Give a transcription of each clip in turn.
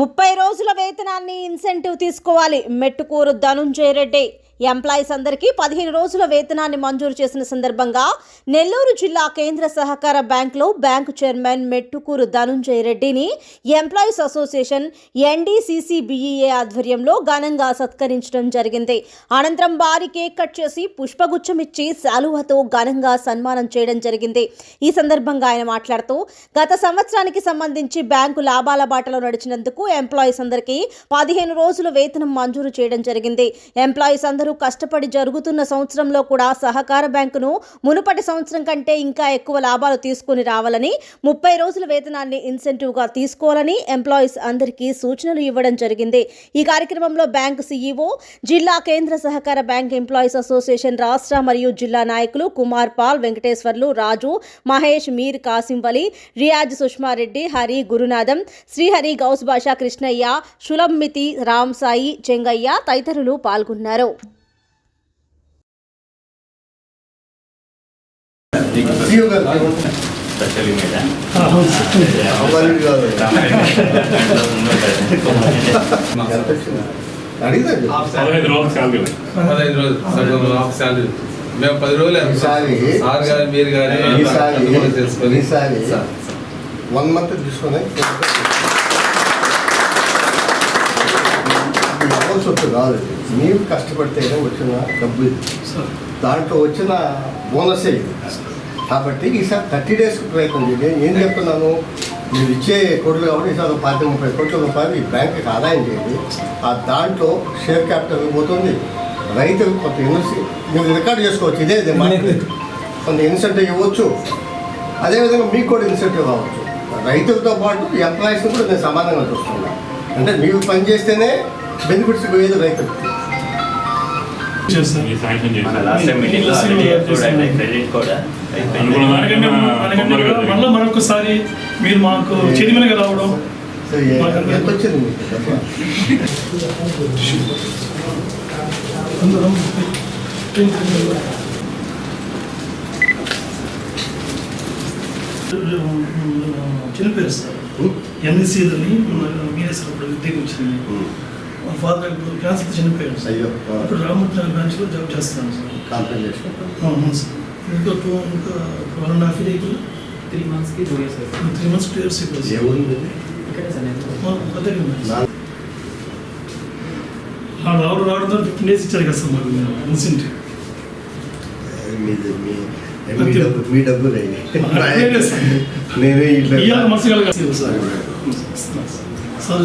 ముప్పై రోజుల వేతనాన్ని ఇన్సెంటివ్ తీసుకోవాలి. మెట్టుకూరు ధనుంజయ రెడ్డి. ఎంప్లాయీస్ అందరికీ పదిహేను రోజుల వేతనాన్ని మంజూరు చేసిన సందర్భంగా నెల్లూరు జిల్లా కేంద్ర సహకార బ్యాంకులో బ్యాంకు చైర్మన్ మెట్టుకూరు ధనుంజయ రెడ్డిని ఎంప్లాయీస్ అసోసియేషన్ ఎన్డీసీసీబీఈఏ ఆధ్వర్యంలో ఘనంగా సత్కరించడం జరిగింది. అనంతరం భారీ కేక్ కట్ చేసి పుష్పగుచ్చం ఇచ్చి శాలువతో ఘనంగా సన్మానం చేయడం జరిగింది. ఈ సందర్భంగా ఆయన మాట్లాడుతూ గత సంవత్సరానికి సంబంధించి బ్యాంకు లాభాల బాటలో నడిచినందుకు ఎంప్లాయీస్ అందరికీ పదిహేను రోజుల వేతనం మంజూరు చేయడం జరిగింది. ఎంప్లాయీస్ అందరూ కష్టపడి జరుగుతున్న సంవత్సరంలో కూడా సహకార బ్యాంకును మునుపటి సంవత్సరం కంటే ఇంకా ఎక్కువ లాభాలు తీసుకుని రావాలని ముప్పై రోజుల వేతనాన్ని ఇన్సెంటివ్గా తీసుకోవాలని ఎంప్లాయీస్ అందరికీ సూచనలు ఇవ్వడం జరిగింది. ఈ కార్యక్రమంలో బ్యాంకు సీఈఓ జిల్లా కేంద్ర సహకార బ్యాంక్ ఎంప్లాయీస్ అసోసియేషన్ రాష్ట్ర మరియు జిల్లా నాయకులు కుమార్ పాల్ వెంకటేశ్వర్లు రాజు మహేష్ మీర్ కాసిం వలి రియాజ్ సుష్మారెడ్డి హరి గురునాథం శ్రీహరి గౌస్ భాష కృష్ణయ్య షులంమితి రామ్ సాయి చెంగయ్య తదితరులు పాల్గొన్నారు. పదహైదు రోజులు శాలరీ పదహైదు రోజులు సగం హాఫ్ శాలరీ మేము పది రోజులు సార్ గారు మీరు గారు తెలుసుకొని వన్ మంత్ తీసుకొని ఎవరి సొత్తు కాదు. మీరు కష్టపడితేనే వచ్చిన డబ్బు ఇది. దాంట్లో వచ్చిన బోనసే ఇది. కాబట్టి ఈసారి థర్టీ డేస్కి ప్రయత్నం చేయండి. ఏం చెప్తున్నాను? మీరు ఇచ్చే కోట్లు కాబట్టి ఈసారి పాతి ముప్పై కోట్ల రూపాయలు ఈ బ్యాంక్కి ఆదాయం చేయండి. ఆ దాంట్లో షేర్ క్యాపిటల్ పోతుంది. రైతులు కొంత ఇన్వెస్ట్ మీరు రికార్డ్ చేసుకోవచ్చు. ఇదే ఇదే మార్కెట్ కొంత ఇన్సెంటివ్ ఇవ్వచ్చు. అదేవిధంగా మీకు కూడా ఇన్సెంటివ్ కావచ్చు. రైతులతో పాటు ఎంప్లాయీస్ని కూడా నేను సమానంగా చూస్తున్నాను అంటే మీరు పని చేస్తేనే బెనిఫిట్స్ పోయేది కూడా మళ్ళీ మరొకసారి మీరు మాకు చైర్మన్గా రావడం ఎంత వచ్చింది? అందరం చనిపోయారు సార్. మీరే సార్ ఇప్పుడు విద్యకి వచ్చింది. మా ఫాదర్ ఇప్పుడు క్యాన్సర్ చనిపోయారు. సార్ అయ్యో ఇప్పుడు రామూర్తి బ్రాంచ్లో జాబ్ చేస్తున్నాను సార్. కాంపెన్సేషన్ అవును సార్. ఇంకా టూ ఇంకా వన్ అండ్ హాఫ్ ఇయర్ అయిపోయింది. త్రీ మంత్స్కి టూ ఇయర్స్ అవుతుంది త్రీ మంత్స్ టూ ఇయర్స్ అయిపోయింది ఏ సార్ ఊరు? ఇక్కడే సార్ రావడం రావడంతో ఫిఫ్టీన్ డేస్ ఇచ్చారు కదా సార్ మాకు ఇన్సెంటివ్ మీది మీ మీ డబ్బు మీ డబ్బు రేయి. అట్లనే సార్. నేనే ఇట్లా మనసు కలగా sir. Sir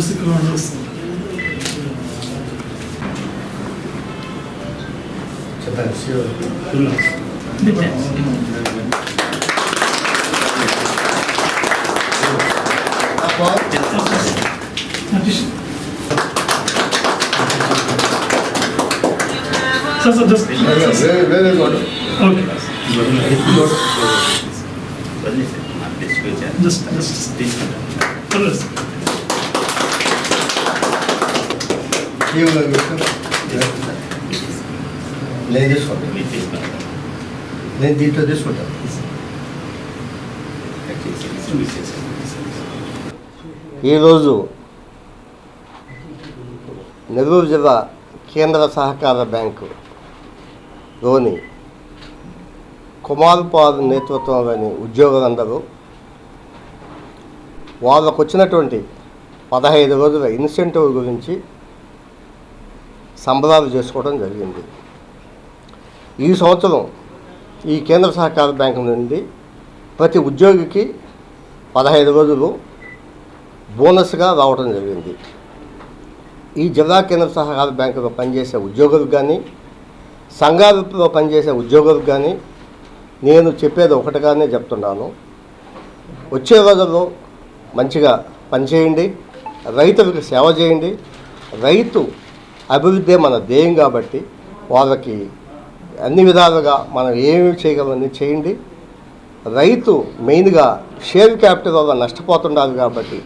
と感じようと思います。Thank you very much. నేను తీసుకుంటాను నేను దీంట్లో తీసుకుంటాను ఈరోజు నెల్లూరు జిల్లా కేంద్ర సహకార బ్యాంకు లోని కుమార్ పాల్ నేతృత్వంలోని ఉద్యోగులందరూ వాళ్ళకు వచ్చినటువంటి పదహైదు రోజుల ఇన్సెంటివ్ గురించి సంబరాలు చేసుకోవడం జరిగింది. ఈ సంవత్సరం ఈ కేంద్ర సహకార బ్యాంకు నుండి ప్రతి ఉద్యోగికి పదహైదు రోజులు బోనస్గా రావడం జరిగింది. ఈ జిల్లా కేంద్ర సహకార బ్యాంకులో పనిచేసే ఉద్యోగులకు కానీ సంఘాలలో పనిచేసే ఉద్యోగులకు కానీ నేను చెప్పేది ఒకటిగానే చెప్తున్నాను. వచ్చే రోజుల్లో మంచిగా పనిచేయండి రైతులకు సేవ చేయండి. రైతు అభివృద్ధి మన ధ్యేయం కాబట్టి వాళ్ళకి అన్ని విధాలుగా మనం ఏమి చేయగలమని చేయండి. రైతు మెయిన్గా షేర్ క్యాపిటల్ వల్ల నష్టపోతుండాలి కాబట్టి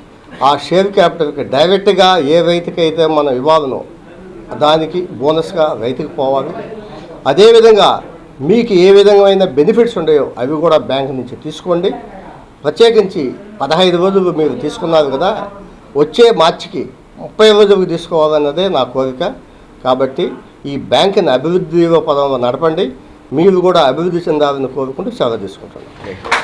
ఆ షేర్ క్యాపిటల్కి డైరెక్ట్గా ఏ రైతుకైతే మనం ఇవ్వాలనో దానికి బోనస్గా రైతుకు పోవాలి. అదేవిధంగా మీకు ఏ విధమైన బెనిఫిట్స్ ఉన్నాయో అవి కూడా బ్యాంక్ నుంచి తీసుకోండి. ప్రత్యేకించి పదహైదు రోజులు మీరు తీసుకున్నారు కదా వచ్చే మార్చికి ముప్పై రోజులకు తీసుకోవాలన్నదే నా కోరిక. కాబట్టి ఈ బ్యాంకుని అభివృద్ధి పదం నడపండి. మీరు కూడా అభివృద్ధి చెందాలని కోరుకుంటూ సెలవు తీసుకుంటున్నాను